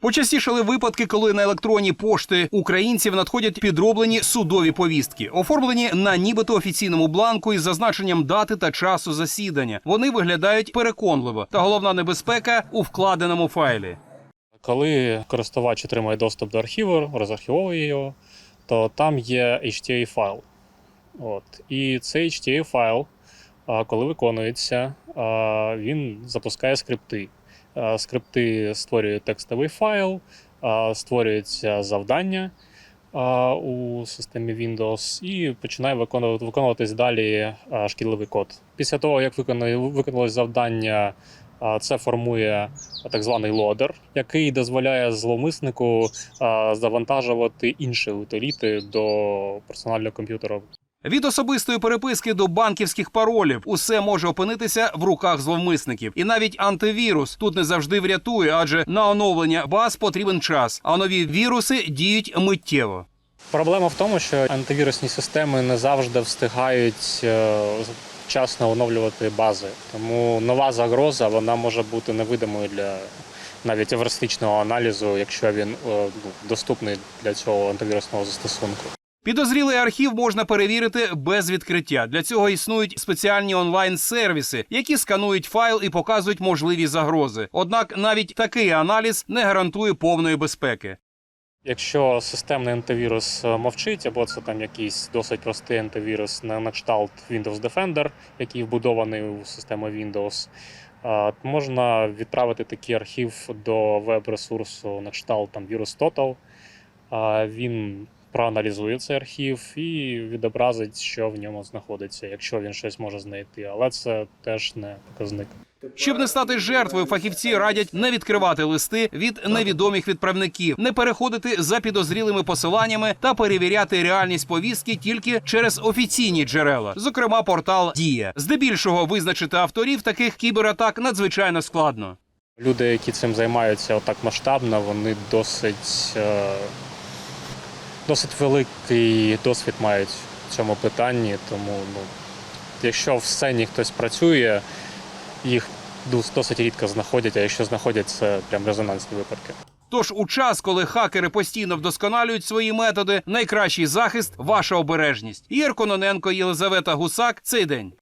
Почастішали випадки, коли на електронні пошти українців надходять підроблені судові повістки, оформлені на нібито офіційному бланку із зазначенням дати та часу засідання. Вони виглядають переконливо, та головна небезпека у вкладеному файлі. Коли користувач отримує доступ до архіву, розархівовує його, то там є HTA файл. От. І цей HTA файл, коли виконується, він запускає скрипти. Скрипти створюють текстовий файл, створюється завдання у системі Windows і починає виконувати, виконуватись далі шкідливий код. Після того, як виконалось завдання, це формує так званий лодер, який дозволяє зловмиснику завантажувати інші утиліти до персонального комп'ютера. Від особистої переписки до банківських паролів усе може опинитися в руках зловмисників. І навіть антивірус тут не завжди врятує, адже на оновлення баз потрібен час, а нові віруси діють миттєво. Проблема в тому, що антивірусні системи не завжди встигають е, вчасно оновлювати бази. Тому нова загроза вона може бути невидимою для навіть евристичного аналізу, якщо він е, ну, доступний для цього антивірусного застосунку. Підозрілий архів можна перевірити без відкриття. Для цього існують спеціальні онлайн-сервіси, які сканують файл і показують можливі загрози. Однак навіть такий аналіз не гарантує повної безпеки. Якщо системний антивірус е, мовчить, або це там якийсь досить простий антивірус на кшталт Windows Defender, який вбудований у систему Windows, е, можна відправити такий архів до веб-ресурсу на кшталт там Virus Total. Е, Він проаналізує цей архів і відобразить, що в ньому знаходиться, якщо він щось може знайти. Але це теж не показник. Щоб не стати жертвою, фахівці радять не відкривати листи від невідомих відправників, не переходити за підозрілими посиланнями та перевіряти реальність повістки тільки через офіційні джерела, зокрема портал Дія. Здебільшого визначити авторів таких кібератак надзвичайно складно. Люди, які цим займаються отак масштабно, вони досить, е, досить великий досвід мають в цьому питанні. Тому ну, якщо в сцені хтось працює, їх досить рідко знаходять, а якщо знаходять, це прям резонансні випадки. Тож у час, коли хакери постійно вдосконалюють свої методи, найкращий захист ваша обережність. Ігор Кононенко, Єлизавета Гусак. Цей день.